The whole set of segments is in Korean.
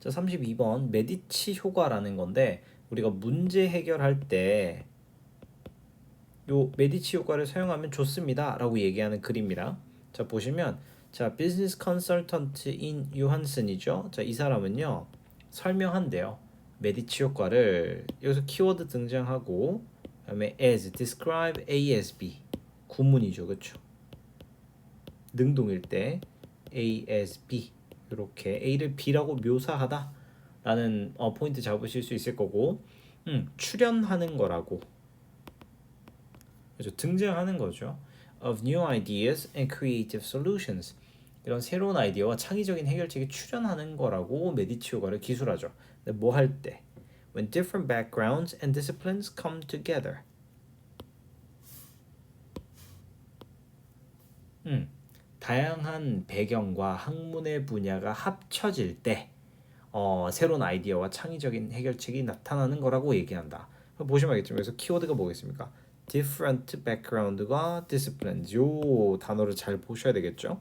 자, 32번 메디치 효과라는 건데 우리가 문제 해결할 때 요 메디치 효과를 사용하면 좋습니다라고 얘기하는 글입니다. 자, 보시면 자, 비즈니스 컨설턴트인 유한슨이죠. 자, 이 사람은요. 설명한대요. 메디치 효과를 여기서 키워드 등장하고 그다음에 as describe A as B 구문이죠. 그렇죠? 능동일 때 A as B 이렇게 A를 B라고 묘사하다 라는 어, 포인트 잡으실 수 있을 거고 음, 출연하는 거라고. 그렇죠? 등장하는 거죠. Of new ideas and creative solutions. 이런 새로운 아이디어와 창의적인 해결책이 출연하는 거라고 메디치 효과를 기술하죠. 뭐 할 때? When different backgrounds and disciplines come together. 음, 다양한 배경과 학문의 분야가 합쳐질 때 어, 새로운 아이디어와 창의적인 해결책이 나타나는 거라고 얘기한다. 보시면 알겠지만 여기서 키워드가 뭐겠습니까? different background과 disciplines 요 단어를 잘 보셔야 되겠죠.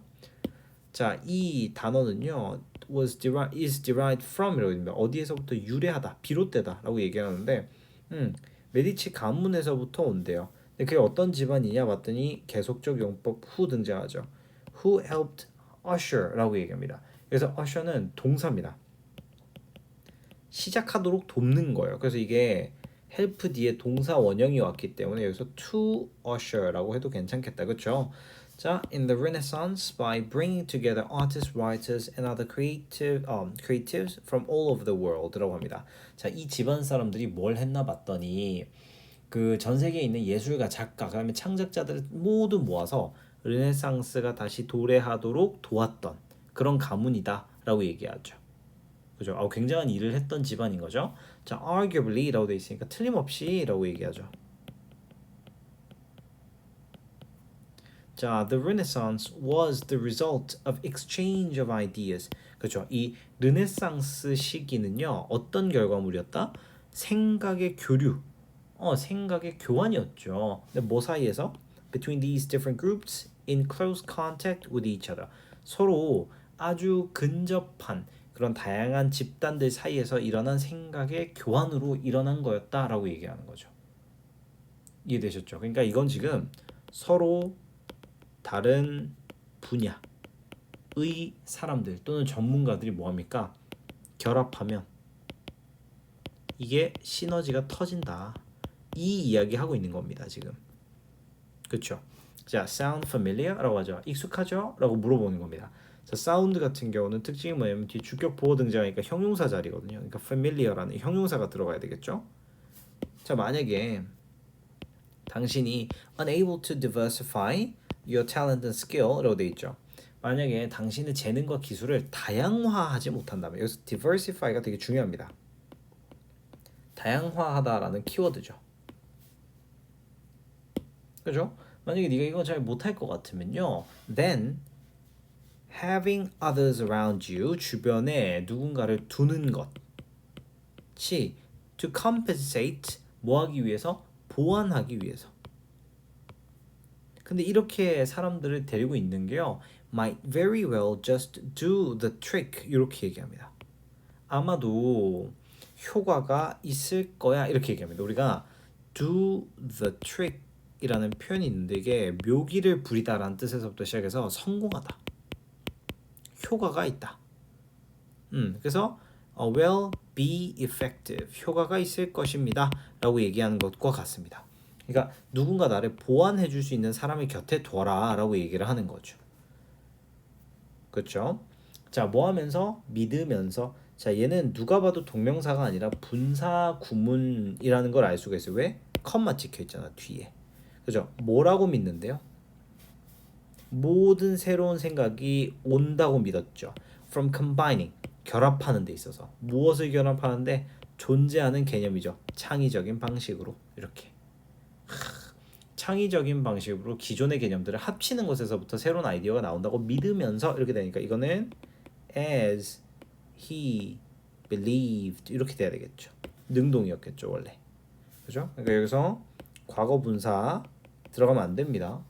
자, 이 단어는요 was derived is derived from 이라고 됩니다. 어디에서부터 유래하다, 비롯되다라고 얘기하는데 음, 메디치 가문에서부터 온대요. 근데 그게 어떤 집안이냐 봤더니 계속적 용법 후 등장하죠. Who helped usher라고 얘기합니다. 그래서 usher는 동사입니다. 시작하도록 돕는 거예요. 그래서 이게 help 뒤에 동사 원형이 왔기 때문에 여기서 to usher라고 해도 괜찮겠다. 그렇죠? 자, in the Renaissance, by bringing together artists, writers, and other creative um, creatives from all over the world라고 합니다. 자, 이 집안 사람들이 뭘 했나 봤더니 그 전 세계에 있는 예술가, 작가, 그다음에 창작자들을 모두 모아서 르네상스가 다시 도래하도록 도왔던 그런 가문이다라고 얘기하죠. 그죠? 아, 굉장한 일을 했던 집안인 거죠. 자, arguably라고 돼 있으니까 틀림없이라고 얘기하죠. 자, the Renaissance was the result of exchange of ideas. 그죠? 이 르네상스 시기는요, 어떤 결과물이었다? 생각의 교류, 어, 생각의 교환이었죠. 근데 뭐 사이에서? Between these different groups in close contact with each other. 서로 아주 근접한 그런 다양한 집단들 사이에서 일어난 생각의 교환으로 일어난 거였다라고 얘기하는 거죠. 이해되셨죠? 그러니까 이건 지금 서로 다른 분야의 사람들 또는 전문가들이 뭐합니까? 결합하면 이게 시너지가 터진다. 이 이야기 하고 있는 겁니다 지금. 그렇죠? 자, sound familiar라고 하죠. 익숙하죠? 라고 물어보는 겁니다. 자, 사운드 같은 경우는 특징이 뭐냐면 뒤에 주격 보호 등장하니까 형용사 자리거든요. 그러니까 familiar라는 형용사가 들어가야 되겠죠? 자, 만약에 당신이 unable to diversify your talent and skill라고 돼 있죠. 만약에 당신의 재능과 기술을 다양화하지 못한다면 여기서 diversify가 되게 중요합니다. 다양화하다라는 키워드죠. 그죠? 만약에 네가 이거 잘 못할 것 같으면요, then having others around you 주변에 누군가를 두는 것이 to compensate 뭐 하기 위해서? 보완하기 위해서. 근데 이렇게 사람들을 데리고 있는 게요, might very well just do the trick. 이렇게 얘기합니다. 아마도 효과가 있을 거야. 이렇게 얘기합니다. 우리가 do the trick 이라는 표현이 있는데 이게 묘기를 부리다라는 뜻에서부터 시작해서 성공하다. 효과가 있다. 음, 그래서 uh, will be effective. 효과가 있을 것입니다. 라고 얘기하는 것과 같습니다. 그러니까 누군가 나를 보완해 줄 수 있는 사람의 곁에 둬라 라고 얘기를 하는 거죠. 그렇죠? 자, 뭐 하면서 믿으면서 자, 얘는 누가 봐도 동명사가 아니라 분사 구문이라는 걸 알 수가 있어요. 왜? 컴마 찍혀 있잖아, 뒤에. 그죠? 뭐라고 믿는데요? 모든 새로운 생각이 온다고 믿었죠. From combining 결합하는 데 있어서 무엇을 결합하는데 존재하는 개념이죠. 창의적인 방식으로 이렇게 창의적인 방식으로 기존의 개념들을 합치는 것에서부터 새로운 아이디어가 나온다고 믿으면서 이렇게 되니까 이거는 as he believed 이렇게 돼야 되겠죠. 능동이었겠죠 원래. 그죠? 그러니까 여기서 과거 분사 들어가면 안 됩니다.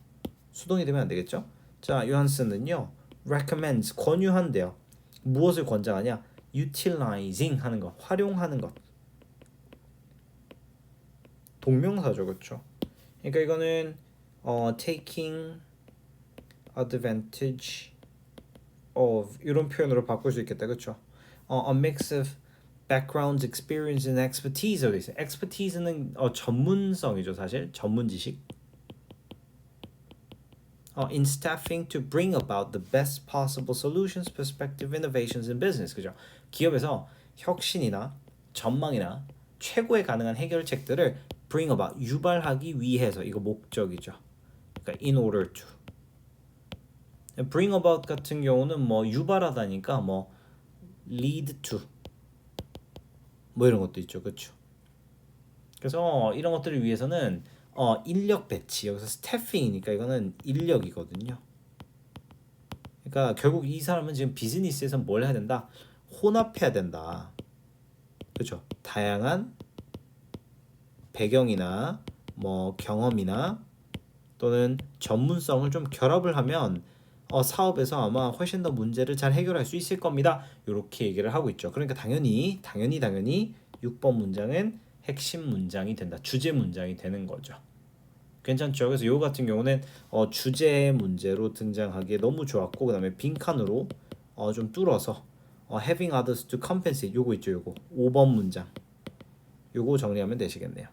수동이 되면 안 되겠죠? 자, 요한스는요. recommends 권유한대요. 무엇을 권장하냐? utilizing 하는 것, 활용하는 것. 동명사죠, 그렇죠? 그러니까 이거는 어, taking advantage of 이런 표현으로 바꿀 수 있겠다, 그렇죠? 어, a mix of backgrounds, experience, and expertise로 돼 있어요. expertise는 어, 전문성이죠, 사실 전문 지식. 어, in staffing to bring about the best possible solutions, perspective, innovations in business. 그죠? 기업에서 혁신이나 전망이나 최고의 가능한 해결책들을 bring about 유발하기 위해서 이거 목적이죠. 그러니까 in order to. bring about 같은 경우는 뭐 유발하다니까 뭐 lead to 뭐 이런 것도 있죠. 그렇죠? 그래서 이런 것들을 위해서는 어 인력 배치 여기서 스태핑이니까 이거는 인력이거든요. 그러니까 결국 이 사람은 지금 비즈니스에서 뭘 해야 된다? 혼합해야 된다. 그렇죠? 다양한 배경이나 뭐 경험이나 또는 전문성을 좀 결합을 하면 어, 사업에서 아마 훨씬 더 문제를 잘 해결할 수 있을 겁니다. 이렇게 얘기를 하고 있죠. 그러니까 당연히 당연히 당연히 6번 문장은 핵심 문장이 된다. 주제 문장이 되는 거죠. 괜찮죠? 그래서 요 같은 경우는 어, 주제 문제로 등장하기에 너무 좋았고 그 다음에 빈칸으로 어, 좀 뚫어서 어, having others to compensate 요거 있죠. 요거 5번 문장. 요거 정리하면 되시겠네요.